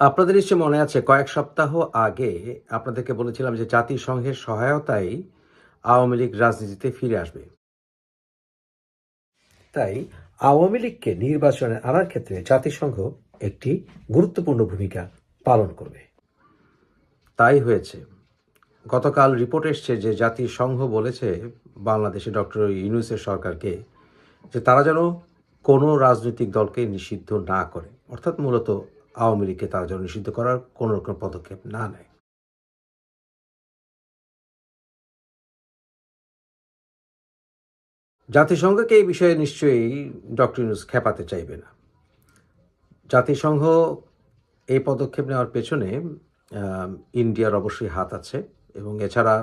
আপনাদের নিশ্চয় মনে আছে, কয়েক সপ্তাহ আগে আপনাদেরকে বলেছিলাম যে জাতিসংঘের সহায়তায় আওয়ামী লীগ রাজনীতিতে ফিরে আসবে। তাই আওয়ামী লীগকে নির্বাচনে আনার ক্ষেত্রে জাতিসংঘ একটি গুরুত্বপূর্ণ ভূমিকা পালন করবে। তাই হয়েছে। গতকাল রিপোর্ট এসছে যে জাতিসংঘ বলেছে বাংলাদেশে ডক্টর ইউনুসের সরকারকে যে তারা যেন কোনো রাজনৈতিক দলকে নিষিদ্ধ না করে। অর্থাৎ মূলত আওয়ামী লীগকে তারা যেন নিষিদ্ধ করার কোনো রকম পদক্ষেপ না নেয়। জাতিসংঘকে এই বিষয়ে নিশ্চয়ই ডক্টর ইউনুস খেপাতে চাইবে না। জাতিসংঘ এই পদক্ষেপ নেওয়ার পেছনে ইন্ডিয়ার অবশ্যই হাত আছে এবং এছাড়া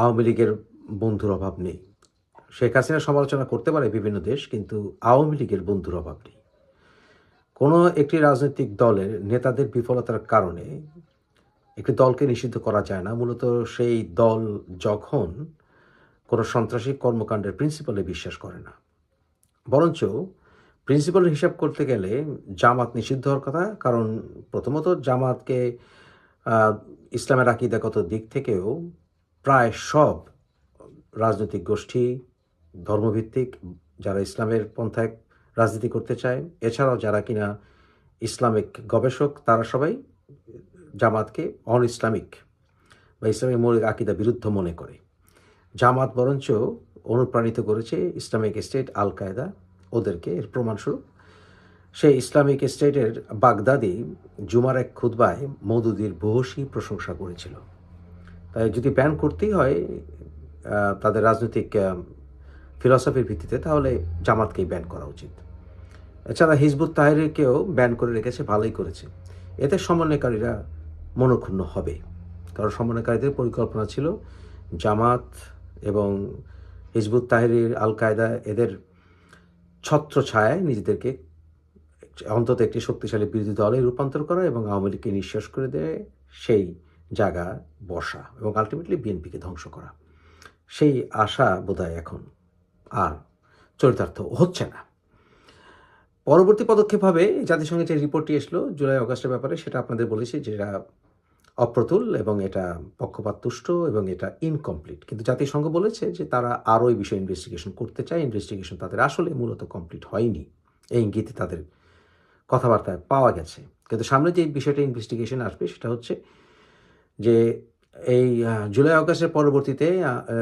আওয়ামী লীগের বন্ধুর অভাব নেই। শেখ হাসিনা সমালোচনা করতে পারে বিভিন্ন দেশ, কিন্তু আওয়ামী লীগের বন্ধুর অভাব নেই। কোনো একটি রাজনৈতিক দলের নেতাদের বিফলতার কারণে একটি দলকে নিষিদ্ধ করা যায় না। মূলত সেই দল যখন কোনো সন্ত্রাসী কর্মকাণ্ডের প্রিন্সিপালে বিশ্বাস করে না, বরঞ্চ প্রিন্সিপাল হিসাব করতে গেলে জামাত নিষিদ্ধ হওয়ার কথা, কারণ প্রথমত জামাতকে ইসলামের আকিদাগত দিক থেকেও প্রায় সব রাজনৈতিক গোষ্ঠী, ধর্মভিত্তিক, যারা ইসলামের পন্থায় রাজনীতি করতে চায়। এছাড়াও যারা কিনা ইসলামিক গবেষক, তারা সবাই জামাতকে অন ইসলামিক বা ইসলামিক মৌলিক আকিদা বিরুদ্ধ মনে করে। জামাত বরঞ্চ অনুপ্রাণিত করেছে ইসলামিক স্টেট আল কায়দা ওদেরকে এর প্রমাণস্বরূপ সেই ইসলামিক স্টেটের বাগদাদি জুমার এক খুতবায় মৌদুদির বহুসী প্রশংসা করেছিল। তাই যদি ব্যান করতেই হয় তাদের রাজনৈতিক ফিলসফির ভিত্তিতে, তাহলে জামাতকেই ব্যান করা উচিত। এছাড়া হিজবুত তাহেরিরকেও ব্যান করে রেখেছে, ভালোই করেছে। এতে সমন্বয়কারীরা মনক্ষুণ্ণ হবে কারণ সমন্বয়কারীদের পরিকল্পনা ছিল, জামাত এবং হিজবুত তাহেরির আল কায়দা এদের ছত্র ছায়ায় নিজেদেরকে অন্তত একটি শক্তিশালী বিরোধী দলে রূপান্তর করা এবং আওয়ামী লীগকে নিঃশ্বাস করে দেয়, সেই জায়গা বসা এবং আলটিমেটলি বিএনপিকে ধ্বংস করা। সেই আশা বোধহয় এখন আর চরিতার্থ হচ্ছে না। পরবর্তী পদক্ষেপ হবে জাতিসংঘের যে রিপোর্টটি এসলো জুলাই অগাস্টের ব্যাপারে, সেটা আপনাদের বলেছি যেটা অপ্রতুল এবং এটা পক্ষপাততুষ্ট এবং এটা ইনকমপ্লিট কিন্তু জাতিসংঘ বলেছে যে তারা আরও এই বিষয়ে ইনভেস্টিগেশন করতে চায়। ইনভেস্টিগেশন তাদের আসলে মূলত কমপ্লিট হয়নি। এই ইঙ্গিতে তাদের কথাবার্তায় পাওয়া গেছে। কিন্তু সামনে যে বিষয়টা ইনভেস্টিগেশন আসবে, সেটা হচ্ছে যে এই জুলাই অগাস্টের পরবর্তীতে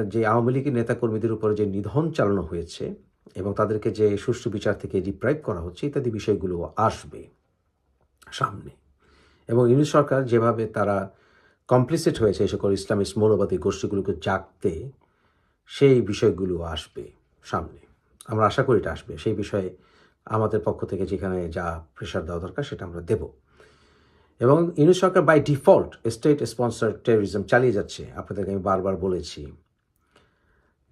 যে আওয়ামী লীগের নেতাকর্মীদের উপরে যে নিধন চালানো হয়েছে এবং তাদেরকে যে সুষ্ঠু বিচার থেকে ডিপ্রাইভ করা হচ্ছে, ইত্যাদি বিষয়গুলো আসবে সামনে। এবং ইউনিট সরকার যেভাবে তারা কমপ্লিসিট হয়েছে, এই সকল ইসলামিস্ট মৌলবাদী গোষ্ঠীগুলোকে জাগতে, সেই বিষয়গুলো আসবে সামনে। আমরা আশা করি এটা আসবে। সেই বিষয়ে আমাদের পক্ষ থেকে যেখানে যা প্রেশার দেওয়া দরকার, সেটা আমরা দেব। এবং unit Sarkar by default state sponsor terrorism চালিয়ে যাচ্ছে। আপনাদেরকে আমি বারবার বলেছি।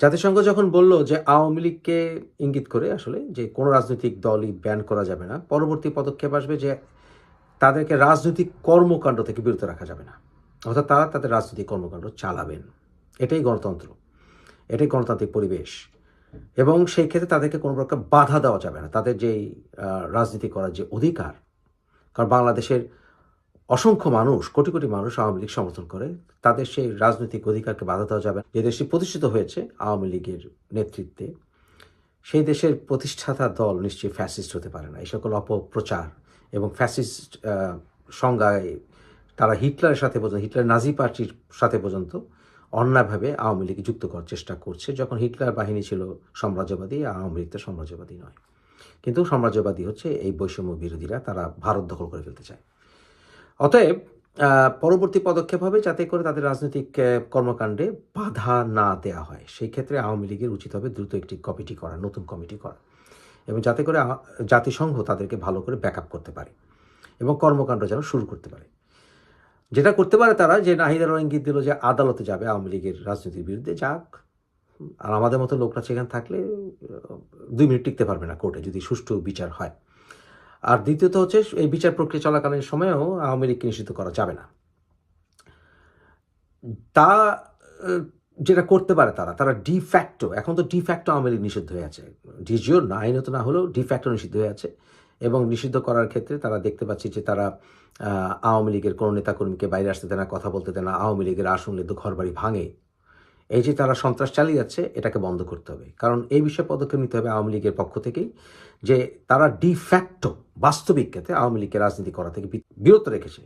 জাতিসংঘ যখন বলল যে আওয়ামী লীগকে ইঙ্গিত করে আসলে যে কোনো রাজনৈতিক দলই ব্যান করা যাবে না, পরবর্তী পদক্ষেপ আসবে যে তাদেরকে রাজনৈতিক কর্মকাণ্ড থেকে বিরত রাখা যাবে না। অর্থাৎ তারা তাদের রাজনৈতিক কর্মকাণ্ড চালাবেন। এটাই গণতন্ত্র। এটাই গণতান্ত্রিক পরিবেশ। এবং সেই ক্ষেত্রে তাদেরকে কোনো প্রকার বাধা দেওয়া যাবে না। তাদের যেই রাজনীতি করার যে অধিকার, কারণ বাংলাদেশের অসংখ্য মানুষ, কোটি কোটি মানুষ আওয়ামী লীগ সমর্থন করে। তাদের সেই রাজনৈতিক অধিকারকে বাধা দেওয়া যাবে যে দেশটি প্রতিষ্ঠিত হয়েছে আওয়ামী লীগের নেতৃত্বে, সেই দেশের প্রতিষ্ঠাতা দল নিশ্চয়ই ফ্যাসিস্ট হতে পারে না। এই সকল অপপ্রচার এবং ফ্যাসিস্ট সংজ্ঞায় তারা হিটলারের সাথে পর্যন্ত, হিটলার নাজি পার্টির সাথে পর্যন্ত অন্যায়ভাবে আওয়ামী লীগ যুক্ত করার চেষ্টা করছে। যখন হিটলার বাহিনী ছিল সাম্রাজ্যবাদী, আওয়ামী লীগ তো সাম্রাজ্যবাদী নয়। কিন্তু সাম্রাজ্যবাদী হচ্ছে এই বৈষম্য বিরোধীরা, তারা ভারত দখল করে ফেলতে চায়। অতএব পরবর্তী পদক্ষেপ হবে যাতে করে তাদের রাজনৈতিক কর্মকাণ্ডে বাধা না দেওয়া হয়। সেই ক্ষেত্রে আওয়ামী লীগের উচিত হবে দ্রুত একটি কমিটি করা, নতুন কমিটি করা। এবং যাতে করে জাতিসংঘ তাদেরকে ভালো করে ব্যাকআপ করতে পারে এবং কর্মকাণ্ড যেন শুরু করতে পারে। যেটা করতে পারে তারা যে নাহিদার ইঙ্গিত দিল যে আদালতে যাবে আওয়ামী লীগের রাজনীতির বিরুদ্ধে, যাক। আর আমাদের মতো লোকরা সেখানে থাকলে দুই মিনিট টিকতে পারবে না কোর্টে যদি সুষ্ঠু বিচার হয়। আর দ্বিতীয়ত হচ্ছে, এই বিচার প্রক্রিয়া চলাকালীন সময়েও আওয়ামী লীগকে নিষিদ্ধ করা যাবে না। তা যেটা করতে পারে তারা তারা ডিফ্যাক্টো এখন তো ডিফ্যাক্টো আওয়ামী লীগ নিষিদ্ধ হয়ে আছে। ডিজিও না আইনত না হলেও ডিফ্যাক্টো নিষিদ্ধ হয়ে আছে এবং নিষিদ্ধ করার ক্ষেত্রে তারা দেখতে পাচ্ছি যে তারা আওয়ামী লীগের কোনো নেতাকর্মীকে বাইরে আসতে দেয় না, কথা বলতে দেয় না, আওয়ামী লীগের আসলে তো ঘরবাড়ি ভাঙে। এই যে তারা সন্ত্রাস চালিয়ে যাচ্ছে, এটাকে বন্ধ করতে হবে। কারণ এই বিষয়ে পদক্ষেপ নিতে হবে আওয়ামী লীগের পক্ষ থেকেই যে তারা ডিফ্যাক্টো বাস্তবিক ক্ষেত্রে আওয়ামী লীগকে রাজনীতি করা থেকে বিরত রেখেছে।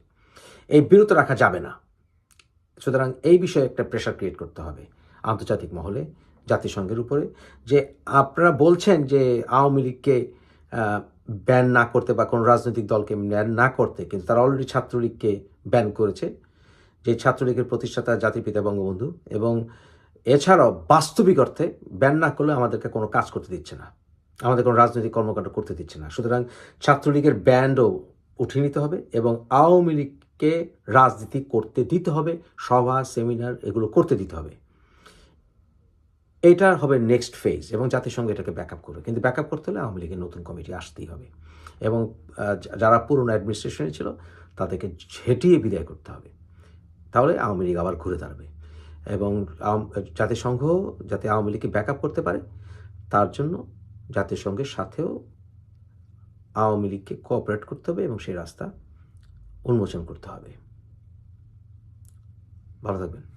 এই বিরত রাখা যাবে না। সুতরাং এই বিষয়ে একটা প্রেশার ক্রিয়েট করতে হবে আন্তর্জাতিক মহলে, জাতিসংঘের উপরে। যে আপনারা বলছেন যে আওয়ামী লীগকে ব্যান না করতে বা কোনো রাজনৈতিক দলকে ব্যান না করতে, কিন্তু তারা অলরেডি ছাত্রলীগকে ব্যান করেছে। যে ছাত্রলীগের প্রতিষ্ঠাতা জাতির পিতা বঙ্গবন্ধু এবং এছাড়াও বাস্তবিক অর্থে ব্যান না করলে আমাদেরকে কোনো কাজ করতে দিচ্ছে না। আমাদের কোনো রাজনৈতিক কর্মকাণ্ড করতে দিচ্ছে না। সুতরাং ছাত্রলীগের ব্যান্ডও উঠিয়ে নিতে হবে এবং আওয়ামী লীগকে রাজনীতি করতে দিতে হবে, সভা, সেমিনার এগুলো করতে দিতে হবে। এটা হবে নেক্সট ফেজ এবং জাতিসংঘ এটাকে ব্যাকআপ করবে। কিন্তু ব্যাকআপ করতে হলে আওয়ামী লীগের নতুন কমিটি আসতেই হবে। এবং যারা পুরনো অ্যাডমিনিস্ট্রেশনে ছিল, তাদেরকে ঝেঁটিয়ে বিদায় করতে হবে। তাহলে আওয়ামী লীগ আবার ঘুরে দাঁড়াবে। এবং জাতিসংঘ যাতে আওয়ামী লীগকে ব্যাক করতে পারে, তার জন্য জাতিসংঘের সাথেও আওয়ামী লীগকে কোঅপারেট করতে হবে এবং সেই রাস্তা উন্মোচন করতে হবে। ভালো থাকবেন।